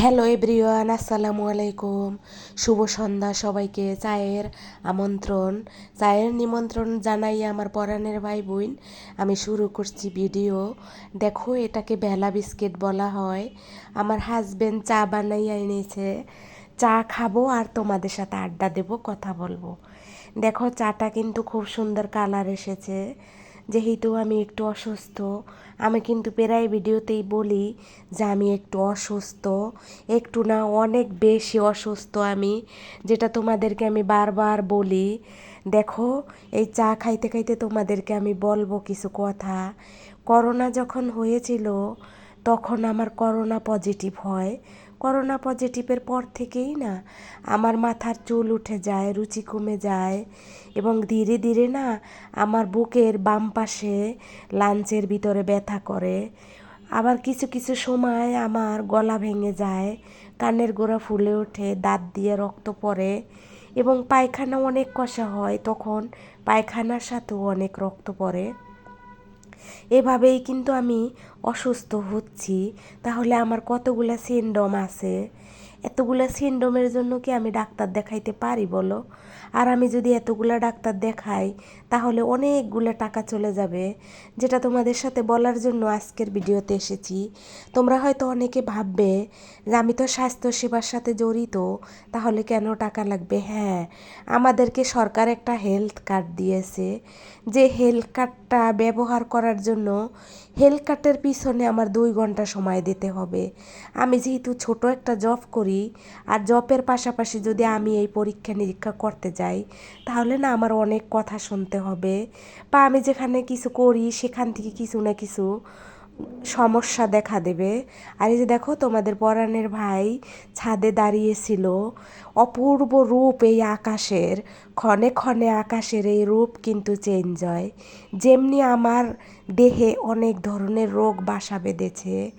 Hello everyone, আসসালামু আলাইকুম। শুভ সন্ধ্যা সবাইকে। চায়ের আমন্ত্রণ, চায়ের নিমন্ত্রণ জানাই আমার পরাণের ভাই বোন আমি শুরু করছি ভিডিও। দেখো, এটাকে বেলা বিস্কিট বলা হয়। আমার হাজবেন্ড চা বানাইয়া এনেছে। চা খাব আর তোমাদের সাথে আড্ডা দেবো, কথা বলব। দেখো, চাটা কিন্তু খুব সুন্দর কালার এসেছে। যেহেতু আমি একটু অসুস্থ, আমি কিন্তু প্রায় ভিডিওতেই বলি যে আমি একটু অসুস্থ। একটু না, অনেক বেশি অসুস্থ আমি, যেটা তোমাদেরকে আমি বারবার বলি। দেখো, এই চা খাইতে খাইতে তোমাদেরকে আমি বলব কিছু কথা। করোনা যখন হয়েছিল, তখন আমার করোনা পজিটিভ হয়। করোনা পজিটিভের পর থেকেই না আমার মাথার চুল উঠে যায়, রুচি কমে যায় এবং ধীরে ধীরে না আমার বুকের বাম পাশে লাঞ্চের ভিতরে ব্যথা করে। আবার কিছু কিছু সময় আমার গলা ভেঙে যায়, কানের গোড়া ফুলে ওঠে, দাঁত দিয়ে রক্ত পড়ে এবং পায়খানা অনেক কষা হয়, তখন পায়খানার সাথেও অনেক রক্ত পড়ে। এভাবেই কিন্তু আমি অসুস্থ হচ্ছি। তাহলে আমার কতগুলো সিন্ডম আছে? এতগুলো সিন্ডমের জন্য কি আমি ডাক্তার দেখাইতে পারি বলো? আর আমি যদি এতগুলো ডাক্তার দেখাই, তাহলে অনেকগুলো টাকা চলে যাবে। যেটা তোমাদের সাথে বলার জন্য আজকের ভিডিওতে এসেছি। তোমরা হয়তো অনেকে ভাববে যে আমি তো স্বাস্থ্যসেবার সাথে জড়িত, তাহলে কেন টাকা লাগবে? হ্যাঁ আমাদেরকে সরকার একটা হেলথ কার্ড দিয়েছে। যে হেলথ কার্ডটা ব্যবহার করার জন্য হেলথ কার্ডের পিছনে আমার দুই ঘণ্টা সময় দিতে হবে। আমি যেহেতু ছোট একটা জব করি, আর জবের পাশাপাশি যদি আমি এই পরীক্ষা নিরীক্ষা করতে যাই, তাহলে না আমার অনেক কথা শুনতে হবে। বা আমি যেখানে কিছু করি, সেখান থেকে কিছু না কিছু সমস্যা দেখা দেবে। আর এই যে দেখো তোমাদের পরাণের ভাই ছাদে দাঁড়িয়েছিল। অপূর্ব রূপ এই আকাশের। ক্ষণে ক্ষণে আকাশের এই রূপ কিন্তু চেঞ্জ হয়। যেমনি আমার দেহে অনেক ধরনের রোগ, বাসা বেঁধেছে।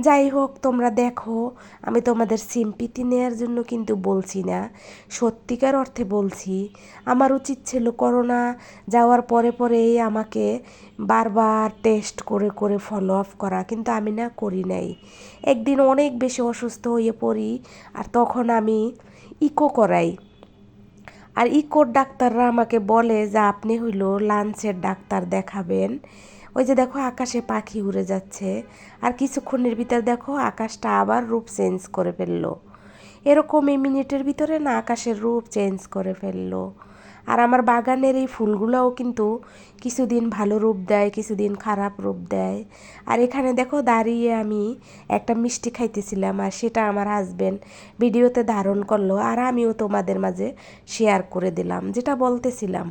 যাই হোক, তোমরা দেখো, আমি তোমাদের সিম্পিতি নেয়ার জন্য কিন্তু বলছি না। সত্যিকার অর্থে বলছি, আমার উচিত ছিল করোনা যাওয়ার পরে পরেই আমাকে বারবার টেস্ট করে করে ফলো আপ করা, কিন্তু আমি না করি নাই। একদিন অনেক বেশি অসুস্থ হয়ে পড়ি, আর তখন আমি ইকো করাই। আর ইকোর ডাক্তাররা আমাকে বলে যে, আপনি হইল লাঞ্চের ডাক্তার দেখাবেন। ওই যে দেখো আকাশে পাখি উড়ে যাচ্ছে। আর কিছুক্ষণের ভিতর দেখো আকাশটা আবার রূপ চেঞ্জ করে ফেলল। এরকম এই মিনিটের ভিতরে না আকাশের রূপ চেঞ্জ করে ফেলল। আর আমার বাগানের এই ফুলগুলোও কিন্তু কিছুদিন ভালো রূপ দেয়, কিছুদিন খারাপ রূপ দেয়। আর এখানে দেখো দাঁড়িয়ে আমি একটা মিষ্টি খাইতেছিলাম আর সেটা আমার হাজবেন্ড ভিডিওতে ধারণ করল। আর আমিও তোমাদের মাঝে শেয়ার করে দিলাম। যেটা বলতেছিলাম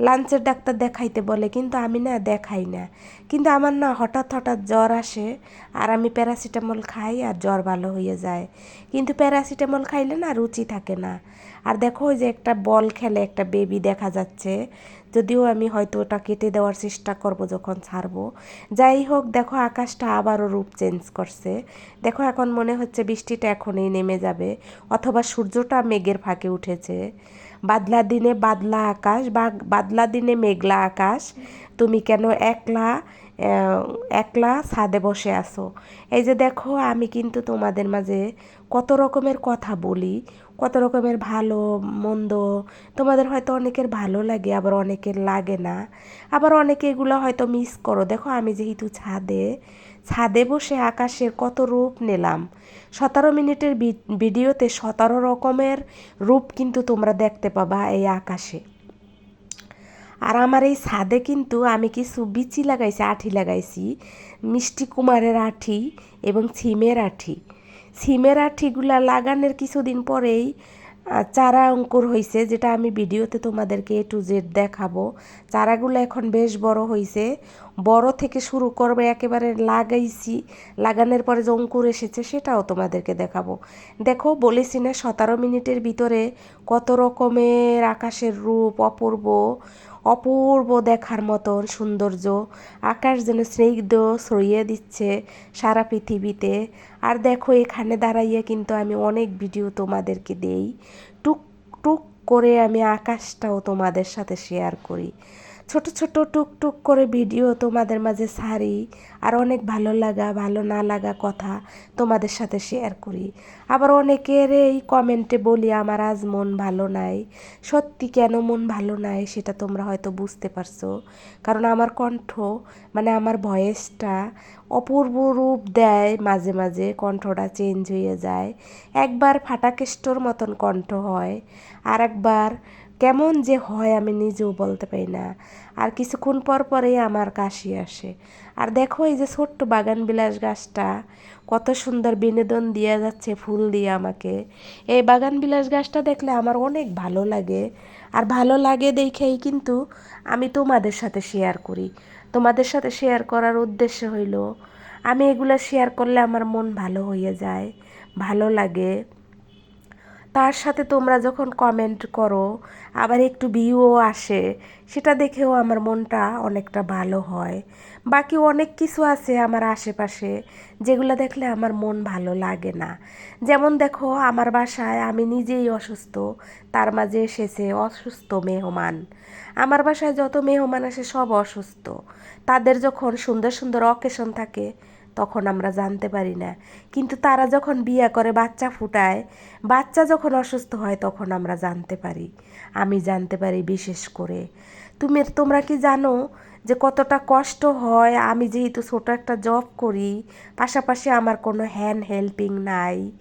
লাঞ্চের ডাক্তার দেখাইতে বলে, কিন্তু আমি না দেখাই না। কিন্তু আমার না হঠাৎ হঠাৎ জ্বর আসে, আর আমি প্যারাসিটামল খাই আর জ্বর ভালো হয়ে যায়। কিন্তু প্যারাসিটামল খাইলে না রুচি থাকে না। আর দেখো ওই যে একটা বল খেলে একটা বেবি দেখা যাচ্ছে, যদিও আমি হয়তো ওটা কেটে দেওয়ার চেষ্টা করব যখন ছাড়বো। যাই হোক, দেখো আকাশটা আবারও রূপ চেঞ্জ করছে। দেখো এখন মনে হচ্ছে বৃষ্টিটা এখনই নেমে যাবে, অথবা সূর্যটা মেঘের ফাঁকে উঠেছে। বাদলা দিনে বাদলা আকাশ, বা বাদলা দিনে মেঘলা আকাশ। তুমি কেন একলা একলা ছাদে বসে আছো? এই যে দেখো, আমি কিন্তু তোমাদের মাঝে কত রকমের কথা বলি। কত রকমের ভালো, মন্দ, তোমাদের হয়তো অনেকের ভালো লাগে, আবার অনেকের লাগে না। আবার অনেকে এগুলো হয়তো মিস করো। দেখো, আমি যেহেতু ছাদে ছাদে বসে আকাশের কত রূপ নিলাম। সতেরো মিনিটের ভিডিওতে সতেরো রকমের রূপ কিন্তু তোমরা দেখতে পাবা এই আকাশে। আর আমার এই ছাদে কিন্তু আমি কিছু বিচি লাগাইছি, আঠি লাগাইছি। মিষ্টি কুমারের আঠি এবং ছিমের আঠি। সিমের আঠিগুলা লাগানোর কিছুদিন পরেই চারা অঙ্কুর হয়েছে যেটা আমি ভিডিওতে তোমাদেরকে এ টু জেড দেখাবো। চারাগুলো এখন বেশ বড় হয়েছে বড় থেকে শুরু করবে, একেবারে লাগাইছি, লাগানোর পরে যে অঙ্কুর এসেছে, সেটাও তোমাদেরকে দেখাবো। দেখো, বলেছি না, সতেরো মিনিটের ভিতরে কত রকমের আকাশের রূপ, অপূর্ব। অপূর্ব দেখার মতন সৌন্দর্য। আকাশ যেন স্নিগ্ধ ছড়িয়ে দিচ্ছে সারা পৃথিবীতে। আর দেখো, এখানে দাঁড়াইয়া কিন্তু আমি অনেক ভিডিও তোমাদেরকে দেই। টুক টুক করে আমি আকাশটাও তোমাদের সাথে শেয়ার করি। ছোট ছোট টুকটুক করে ভিডিও তোমাদের মাঝে ছাড়ি আর অনেক ভালো লাগা, ভালো না লাগা কথা তোমাদের সাথে শেয়ার করি। আবার অনেকের এই কমেন্টে বলি, আমার আজ মন ভালো নাই। সত্যি কেন মন ভালো নাই সেটা তোমরা হয়তো বুঝতে পারছ। কারণ আমার কণ্ঠ মানে আমার ভয়েসটা অপূর্ব রূপ দেয় মাঝে মাঝে, কণ্ঠটা চেঞ্জ হয়ে যায়। একবার ফাটাকেষ্টর মতন কণ্ঠ হয় আর একবার কেমন যে হয় আমি নিজেও বলতে পারি না। আর কিছুক্ষণ পর পরেই আমার কাশি আসে। আর দেখো এই যে ছোট্ট বাগান বিলাস গাছটা, কত সুন্দর বিনোদন দিয়ে যাচ্ছে, ফুল দিয়ে আমাকে। এই বাগান বিলাস গাছটা দেখলে আমার অনেক ভালো লাগে। আর ভালো লাগে দেখেই কিন্তু আমি তোমাদের সাথে শেয়ার করি। তোমাদের সাথে শেয়ার করার উদ্দেশ্য হইল, আমি এগুলো শেয়ার করলে আমার মন ভালো হয়ে যায়, ভালো লাগে। তার সাথে তোমরা যখন কমেন্ট করো, আবার একটু ভিউও আসে, সেটা দেখেও আমার মনটা অনেকটা ভালো হয়। বাকি অনেক কিছু আছে আমার আশেপাশে, যেগুলো দেখলে আমার মন ভালো লাগে না। যেমন দেখো, আমার বাসায় আমি নিজেই অসুস্থ, তার মাঝে এসেছে অসুস্থ মেহমান। আমার বাসায় যত মেহমান আসে সব অসুস্থ। তাদের যখন সুন্দর সুন্দর অকেশন থাকে তখন আমরা জানতে পারি না। কিন্তু তারা যখন বিয়ে করে, বাচ্চা ফুটায়, বাচ্চা যখন অসুস্থ হয় তখন আমরা জানতে পারি। আমি জানতে পারি বিশেষ করে। তুমি, তোমরা কি জানো যে কতটা কষ্ট হয়? আমি যেহেতু ছোটো একটা জব করি, পাশাপাশি আমার কোনো হ্যান্ড হেল্পিং নাই।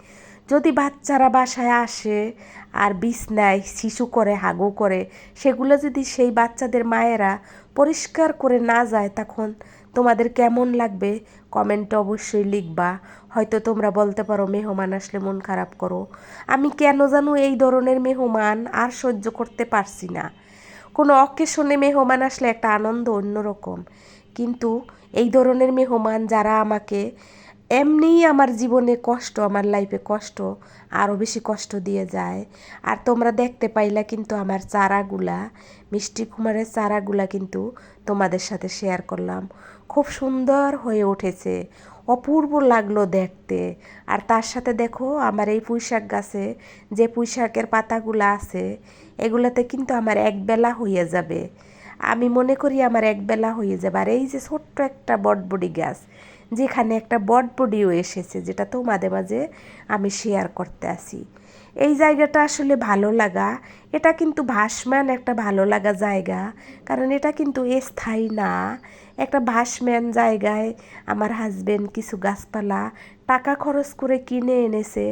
যদি বাচ্চারা বাসায় আসে আর বিছনায় শিশু করে, হাগু করে, সেগুলো যদি সেই বাচ্চাদের মায়েরা পরিষ্কার করে না যায়, তখন তোমাদের কেমন লাগবে? কমেন্টে অবশ্যই লিখবা। হয়তো তোমরা বলতে পারো, মেহমান আসলে মন খারাপ করো। আমি কেন জানো এই ধরনের মেহমান আর সহ্য করতে পারছি না। কোনো অকেশনে মেহমান আসলে একটা আনন্দ অন্যরকম। কিন্তু এই ধরনের মেহমান যারা আমাকে, এমনিই আমার জীবনে কষ্ট, আমার লাইফে কষ্ট আরও বেশি কষ্ট দিয়ে যায়। আর তোমরা দেখতে পাইলা কিন্তু আমার চারাগুলা, মিষ্টি কুমারের চারাগুলা কিন্তু তোমাদের সাথে শেয়ার করলাম। খুব সুন্দর হয়ে উঠেছে। অপূর্ব লাগল দেখতে। আর তার সাথে দেখো আমার এই পুঁইশাক গাছে যে পুঁইশাকের পাতাগুলো আছে, এগুলোতে কিন্তু আমার একবেলা হয়ে যাবে। আমি মনে করি আমার একবেলা হয়ে যাবে। আর এই যে ছোট্ট একটা বটবডি গাছ, যেখানে একটা বটবডিও এসেছে, যেটা তো মাঝে মাঝে আমি শেয়ার করতে আসি। এই জায়গাটা আসলে ভালো লাগা। এটা কিন্তু ভাসমান একটা ভালো লাগা জায়গা। কারণ এটা কিন্তু স্থায়ী না। একটা ভাসম্যান জায়গায় আমার হাজব্যান্ড কিছু গাছপালা টাকা খরচ করে কিনে এনেছে,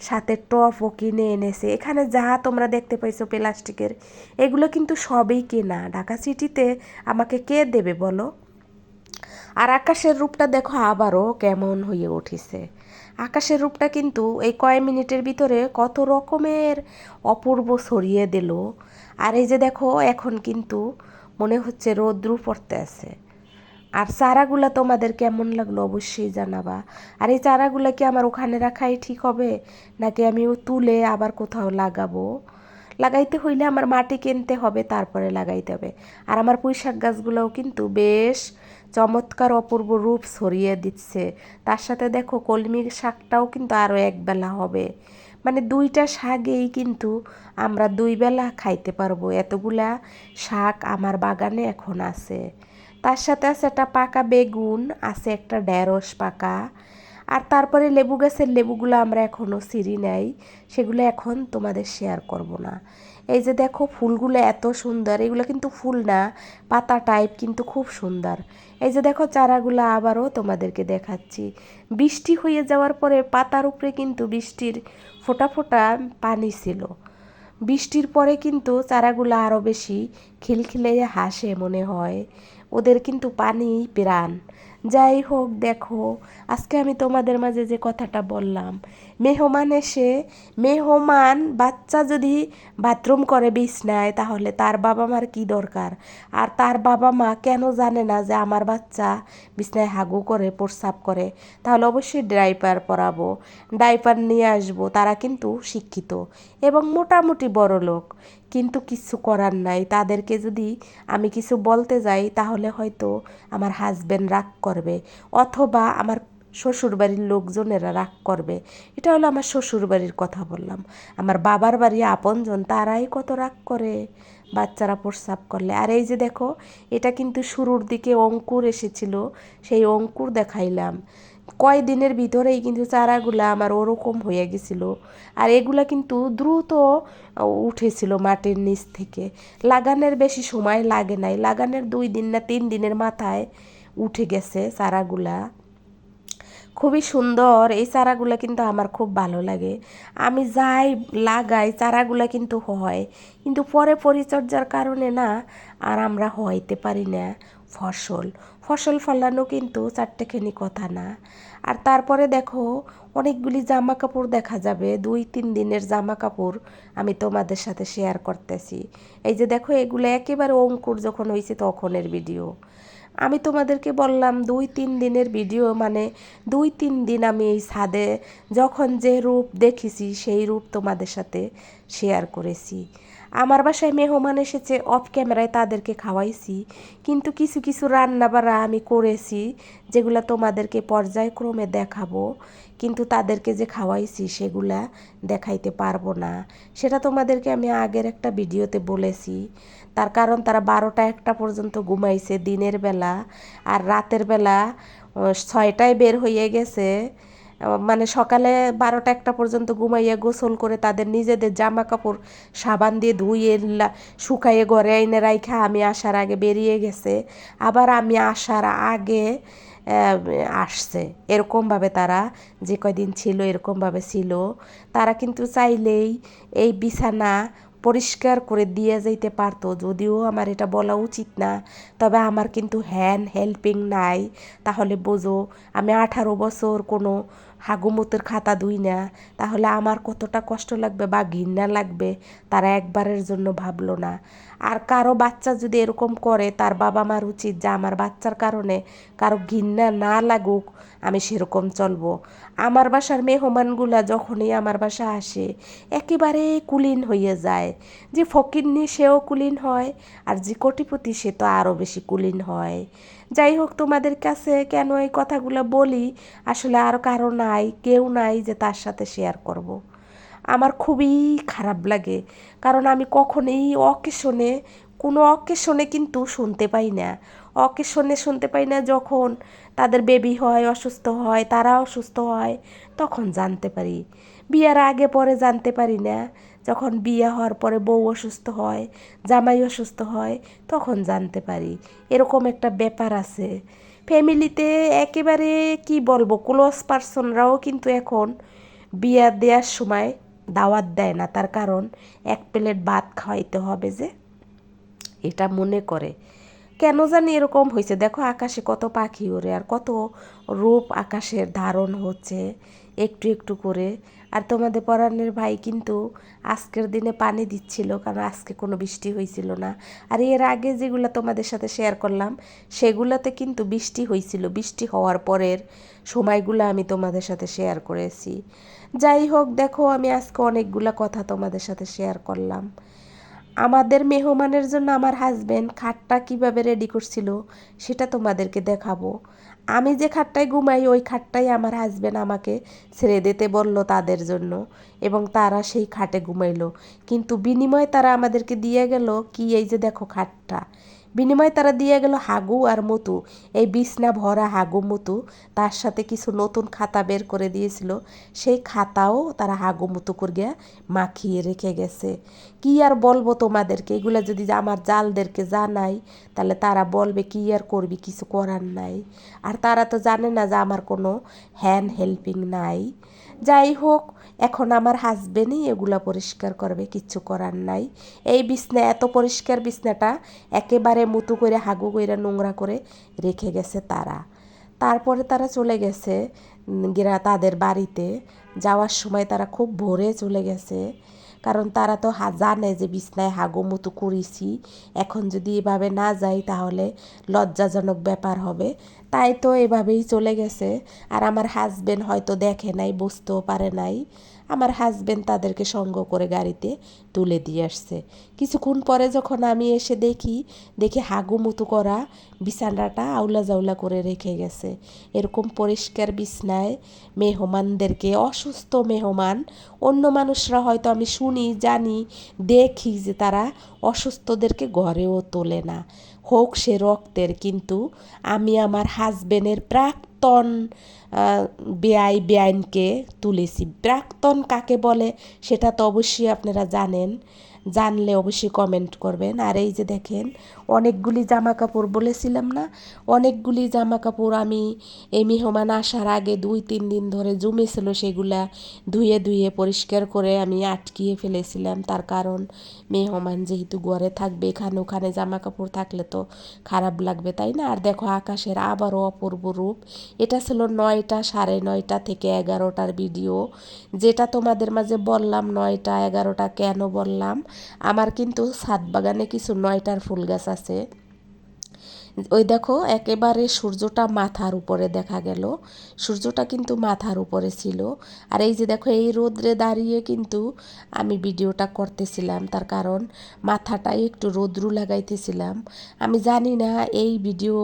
সাথে টপও কিনে এনেছে। এখানে যা তোমরা দেখতে পাইছো প্লাস্টিকের, এগুলো কিন্তু সবই কেনা। ঢাকা সিটিতে আমাকে কে দেবে বলো? আর আকাশের রূপটা দেখো আবারও কেমন হয়ে উঠেছে। আকাশের রূপটা কিন্তু এই কয় মিনিটের ভিতরে কত রকমের অপূর্ব ছড়িয়ে দিল। আর এই যে দেখো, এখন কিন্তু মনে হচ্ছে রৌদ্রু পড়তে আছে। আর চারাগুলা তোমাদের কেমন লাগল অবশ্যই জানাবা। আর এই চারাগুলা কি আমার ওখানে রাখাই ঠিক হবে? নাকি আমি ও তুলে আবার কোথাও লাগাবো? লাগাইতে হইলে আমার মাটি কিনতে হবে, তারপরে লাগাইতে হবে। আর আমার পুঁই শাক গাছগুলোও কিন্তু বেশ চমৎকার অপূর্ব রূপ ছড়িয়ে দিচ্ছে। তার সাথে দেখো কলমি শাকটাও কিন্তু আরও একবেলা হবে। মানে দুইটা শাকেই কিন্তু আমরা দুই বেলা খাইতে পারব। এতগুলা শাক আমার বাগানে এখন আছে। তার সাথে আছে একটা পাকা বেগুন, আছে একটা ঢেঁড়স পাকা। আর তারপরে লেবু গাছের লেবুগুলো আমরা এখনও সিঁড়ি নেই, সেগুলো এখন তোমাদের শেয়ার করব না। এই যে দেখো ফুলগুলো এত সুন্দর, এগুলো কিন্তু ফুল না, পাতা টাইপ কিন্তু খুব সুন্দর। এই যে দেখো চারাগুলো আবারও তোমাদেরকে দেখাচ্ছি। বৃষ্টি হয়ে যাওয়ার পরে পাতার উপরে কিন্তু বৃষ্টির ফোটা ফোটা পানি ছিল। বৃষ্টির পরে কিন্তু চারাগুলো আরও বেশি খিলখিলে হাসে মনে হয়। ওদের কিন্তু পানি প্রাণ। যাই হোক দেখো আজকে আমি তোমাদের মাঝে যে কথাটা বললাম মেহমান এসে মেহমান বাচ্চা যদি বাথরুম করে বিছনায় তাহলে তার বাবা মার কি দরকার? আর তার বাবা মা কেন জানে না যে আমার বাচ্চা বিছনায় হাগু করে, প্রস্রাব করে? তাহলে অবশ্যই ড্রাইপার পরাবো। ডাইপার নিয়ে আসব, তারা কিন্তু শিক্ষিত এবং মোটামুটি বড় লোক। কিন্তু কিছু করার নাই। তাদেরকে যদি আমি কিছু বলতে যাই, তাহলে হয়তো আমার হাজব্যান্ড রাগ করবে। অথবা আমার শ্বশুর বাড়ির লোকজনেরা রাগ করবে। এটা হলো আমার শ্বশুর বাড়ির কথা বললাম। আমার বাবার বাড়ি আপনজন, তারাই কত রাগ করে। বাচ্চারা প্রস্রাব করলে। আর এই যে দেখো, এটা কিন্তু শুরুর দিকে অঙ্কুর এসেছিল, সেই অঙ্কুর দেখাইলাম। কয় দিনের ভিতরেই কিন্তু চারাগুলা আমার ওরকম হয়ে গেছিল। আর এগুলা কিন্তু দ্রুত উঠেছিল মাটির নিচ থেকে। লাগানোর বেশি সময় লাগে নাই। লাগানোর দুই দিন না তিন দিনের মাথায় উঠে গেছে চারাগুলা। খুবই সুন্দর। এই চারাগুলো কিন্তু আমার খুব ভালো লাগে। আমি যাই লাগাই, চারাগুলো কিন্তু হয়। কিন্তু পরে পরিচর্যার কারণে না আর আমরা হইতে পারি না ফসল। ফসল ফলানো কিন্তু চারটেখানি কথা না। আর তারপরে দেখো, অনেকগুলি জামা কাপড় দেখা যাবে। দুই, তিন দিনের জামা কাপড় আমি তোমাদের সাথে শেয়ার করতেছি। এই যে দেখো, এগুলো একেবারে অঙ্কুর যখন হয়েছে তখনের ভিডিও আমি তোমাদেরকে বললাম দুই, তিন দিনের ভিডিও মানে দুই, তিন দিন আমি এই ছাদে যখন যে রূপ দেখেছি, সেই রূপ তোমাদের সাথে শেয়ার করেছি। আমার বাসায় মেহমান এসেছে অফ ক্যামেরায় তাদেরকে খাওয়াইছি। কিন্তু কিছু কিছু রান্না বাড়া আমি করেছি, যেগুলো তোমাদেরকে পর্যায়ক্রমে দেখাবো। কিন্তু তাদেরকে যে খাওয়াইছি, সেগুলা দেখাইতে পারব না। সেটা তোমাদেরকে আমি আগের একটা ভিডিওতে বলেছি। তার কারণ তারা বারোটা একটা পর্যন্ত ঘুমাইছে দিনের বেলা আর রাতের বেলা ছয়টায় বের হয়ে গেছে। মানে সকালে বারোটা একটা পর্যন্ত ঘুমাইয়া গোসল করে তাদের নিজেদের জামা কাপড় সাবান দিয়ে ধুয়ে শুকাইয়ে ঘরে এনে রাইখা আমি আসার আগে বেরিয়ে গেছে। আবার আমি আসার আগে আসছে। এরকমভাবে তারা যে কয়দিন ছিল এরকমভাবে ছিল। তারা কিন্তু চাইলেই এই বিছানা পরিষ্কার করে দিয়ে যাইতে পারতো। যদিও আমার এটা বলা উচিত না, তবে আমার কিন্তু হ্যান্ড হেল্পিং নাই। তাহলে বোঝো, আমি আঠারো বছর কোনো হাগুমতের খাতা দুই না, তাহলে আমার কতটা কষ্ট লাগবে বা ঘৃণা লাগবে? তারা একবারের জন্য ভাবলো না। আর কারও বাচ্চা যদি এরকম করে, তার বাবা মার উচিত যে আমার বাচ্চার কারণে কারও ঘৃণা না লাগুক, আমি সেরকম চলবো। আমার বাসার মেহমানগুলা যখনই আমার বাসা আসে, একেবারে কুলিন হয়ে যায়। যে ফকিরনি সেও কুলিন হয়, আর যে কোটিপতি সে তো আরও বেশি কুলিন হয়। যাই হোক, তোমাদের কাছে কেন এই কথাগুলো বলি? আসলে আর কারও নাই, কেউ নাই যে তার সাথে শেয়ার করব। আমার খুবই খারাপ লাগে, কারণ আমি কখনোই অকেশনে কোনো অকেশনে কিন্তু শুনতে পাই না। অকেশনে শুনতে পাই না যখন তাদের বেবি হয়, অসুস্থ হয়, তারা অসুস্থ হয়, তখন জানতে পারি। বিয়ার আগে পরে জানতে পারি না। যখন বিয়ে হওয়ার পরে বউ অসুস্থ হয়, জামাই অসুস্থ হয়, তখন জানতে পারি। এরকম একটা ব্যাপার আছে। ফ্যামিলিতে একেবারে কি বলব, ক্লোজ পার্সনরাও কিন্তু এখন বিয়া দেওয়ার সময় দাওয়াত দেয় না। তার কারণ, এক প্লেট ভাত খাওয়াইতে হবে যে। এটা মনে করে। কেন জানি এরকম হয়েছে। দেখো আকাশে কত পাখি ওরে আর কত রূপ আকাশের ধারণ হচ্ছে একটু একটু করে। আর তোমাদের পরাণের ভাই কিন্তু আজকের দিনে পানি দিচ্ছিল কারণ আজকে কোনো বৃষ্টি হয়েছিল না। আর এর আগে যেগুলো তোমাদের সাথে শেয়ার করলাম, সেগুলোতে কিন্তু বৃষ্টি হয়েছিল। বৃষ্টি হওয়ার পরের সময়গুলো আমি তোমাদের সাথে শেয়ার করেছি। যাই হোক, দেখো আমি আজকে অনেকগুলো কথা তোমাদের সাথে শেয়ার করলাম। আমাদের মেহমানের জন্য আমার হাজব্যান্ড খাটটা কীভাবে রেডি করছিল, সেটা তোমাদেরকে দেখাবো। আমি যে খাটটায় ঘুমাই, ওই খাটটাই আমার হাজব্যান্ড আমাকে ছেড়ে দিতে বলল তাদের জন্য এবং তারা সেই খাটে ঘুমাইলো। কিন্তু বিনিময়ে তারা আমাদেরকে দিয়ে গেল, কি এই যে দেখো খাটটা। বিনিময়ে তারা দিয়ে গেল হাগু আর মতু। এই বিছনা ভরা হাগু মতু তার সাথে কিছু নতুন খাতা বের করে দিয়েছিল। সেই খাতাও তারা হাগু মতু করে করিয়া মাখিয়ে রেখে গেছে। কি আর বলব তোমাদেরকে? এগুলো যদি আমার জালদেরকে জানাই, তাহলে তারা বলবে, কি আর করবি? কিছু করার নাই। আর তারা তো জানে না যে আমার কোনো হ্যান্ড হেল্পিং নাই। যাই হোক এখন আমার হাজবেন্ডই এগুলা পরিষ্কার করবে কিচ্ছু করার নাই। এই বিছনা, এত পরিষ্কার বিছনাটা একেবারে মুতু করে হাগু করে নোংরা করে রেখে গেছে তারা। তারপরে তারা চলে গেছে গিরা তাদের বাড়িতে। যাওয়ার সময় তারা খুব ভোরে চলে গেছে। কারণ তারা তো হা জানে যে বিছনায় হাগুমুতু করেছি। এখন যদি এভাবে না যাই তাহলে লজ্জাজনক ব্যাপার হবে। তাই তো এভাবেই চলে গেছে। আর আমার হাজবেন্ড হয়তো দেখে নাই, বুঝতেও পারে নাই। আমার হাজব্যান্ড তাদেরকে সঙ্গ করে গাড়িতে তুলে দিয়ে আসছে। কিছুক্ষণ পরে যখন আমি এসে দেখি দেখি হাগুমুতু করা বিছানাটা আউলা জাউলা করে রেখে গেছে। এরকম পরিষ্কার বিছনায় মেহমানদেরকে, অসুস্থ মেহমান, অন্য মানুষরা হয়তো আমি শুনি, জানি, দেখি যে তারা অসুস্থদেরকে ঘরেও তোলে না। হোক, সে রক্তের, কিন্তু আমি আমার হাজবেন্ডের প্রাক্তন বেআই, বেআইনকে তুলেছি। প্রাক্তন কাকে বলে? সেটা তো অবশ্যই আপনারা জানেন। জানলে অবশ্যই কমেন্ট করবেন। আর এই যে দেখেন, অনেকগুলি জামা কাপড় বলেছিলাম না? অনেকগুলি জামা কাপড় আমি এই মেহমান আসার আগে দুই, তিন দিন ধরে জমেছিল, সেগুলা ধুয়ে ধুয়ে পরিষ্কার করে আমি আটকিয়ে ফেলেছিলাম। তার কারণ মেহমান যেহেতু ঘরে থাকবে, এখানে ওখানে জামা কাপড় থাকলে তো খারাপ লাগবে, তাই না? আর দেখো আকাশের আবারও অপূর্ব রূপ। এটা ছিল নয়টা, সাড়ে নয়টা থেকে এগারোটার ভিডিও যেটা তোমাদের মাঝে বললাম নয়টা, এগারোটা কেন বললাম? আমার কিন্তু ছাদ বাগানে কিছু নয়টার ফুল গাছ আছে। ওই দেখো, একেবারে সূর্যটা মাথার উপরে দেখা গেল। সূর্যটা কিন্তু মাথার উপরে ছিল। আর এই যে দেখো, এই রোদ্রে দাঁড়িয়ে কিন্তু আমি ভিডিওটা করতেছিলাম। তার কারণ মাথাটাই একটু রোদ্রু লাগাইতেছিলাম। আমি জানি না এই ভিডিও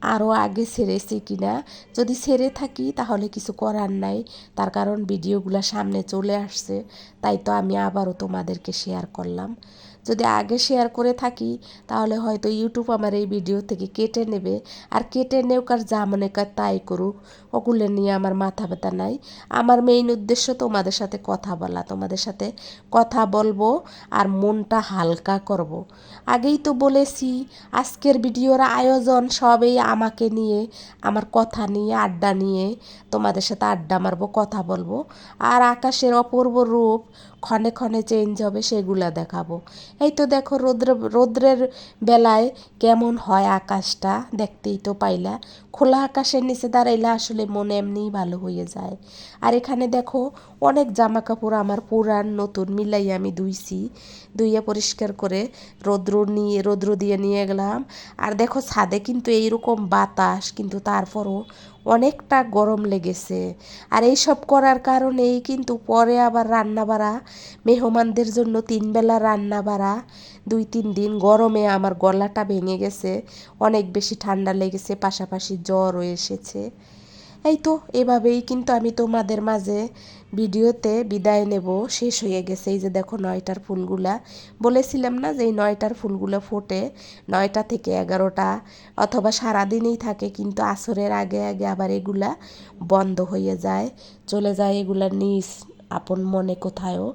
আরও আগে ছেড়েছি কিনা। যদি ছেড়ে থাকি, তাহলে কিছু করার নাই। তার কারণ ভিডিওগুলো সামনে চলে আসছে। তাই তো আমি আবারও তোমাদেরকে শেয়ার করলাম। যদি আগে শেয়ার করে থাকি, তাহলে হয়তো ইউটিউব আমার এই ভিডিও থেকে কেটে নেবে। আর কেটে নেউক যা মনে কর তাই করুক। ওগুলো নিয়ে আমার মাথা ব্যথা নাই। আমার মেইন উদ্দেশ্য তোমাদের সাথে কথা বলা, তোমাদের সাথে কথা বলব আর মনটা হালকা করব। আগেই তো বলেছি, আজকের ভিডিওর আয়োজন সবই আমাকে নিয়ে, আমার কথা নিয়ে, আড্ডা নিয়ে তোমাদের সাথে আড্ডা মারবো, কথা বলব। আর আকাশের অপূর্ব রূপ ক্ষণে ক্ষণে চেঞ্জ হবে সেগুলা দেখাবো। এই তো দেখো রৌদ্র, রৌদ্রের বেলায় কেমন হয় আকাশটা, দেখতেই তো পাইলা। খোলা আকাশের নিচে দাঁড়াইলে আসলে মনে এমনিই ভালো হয়ে যায়। আর এখানে দেখো অনেক জামা কাপড় আমার পুরান, নতুন মিলাই আমি ধুইছি। ধুইয়ে পরিষ্কার করে রৌদ্র নিয়ে, রৌদ্র দিয়ে নিয়ে গেলাম। আর দেখো ছাদে কিন্তু এইরকম বাতাস, কিন্তু তারপরও অনেকটা গরম লেগেছে। আর এই সব করার কারণেই কিন্তু পরে আবার রান্না বাড়া মেহমানদের জন্য তিনবেলা রান্না বাড়া দুই তিন দিন গরমে আমার গলাটা ভেঙে গেছে, অনেক বেশি ঠান্ডা লেগেছে, পাশাপাশি জ্বরও এসেছে। এই তো, এভাবেই কিন্তু আমি তোমাদের মাঝে ভিডিওতে বিদায় নেব, শেষ হয়ে গেছে। এই যে দেখো নয়টার ফুলগুলা। বলেছিলাম না যে এই নয়টার ফুলগুলো ফোটে নয়টা থেকে এগারোটা, অথবা সারাদিনই থাকে কিন্তু আসরের আগে আগে আবার এগুলা বন্ধ হয়ে যায়। চলে যায় এগুলা নিজ আপন মনে কোথায়ও।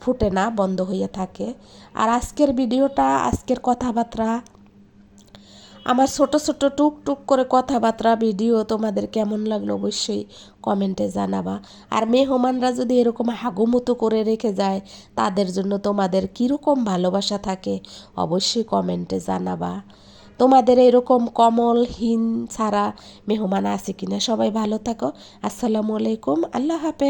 ফুটে না, বন্ধ হয়ে থাকে। আর আজকের ভিডিওটা, আজকের কথাবার্তা আমার ছোট ছোট টুক টুক করে কথাবার্তা, ভিডিও তোমাদের কেমন লাগল অবশ্যই কমেন্টে জানাবা। আর মেহমানরা যদি এরকম হাগুমতো করে রেখে যায়, তাদের জন্য তোমাদের কীরকম ভালোবাসা থাকে অবশ্যই কমেন্টে জানাবা। তোমাদের এরকম কমলহীন ছাড়া মেহমান আছে কিনা সবাই ভালো থাকো। আসসালামু আলাইকুম, আল্লাহ হাফেজ।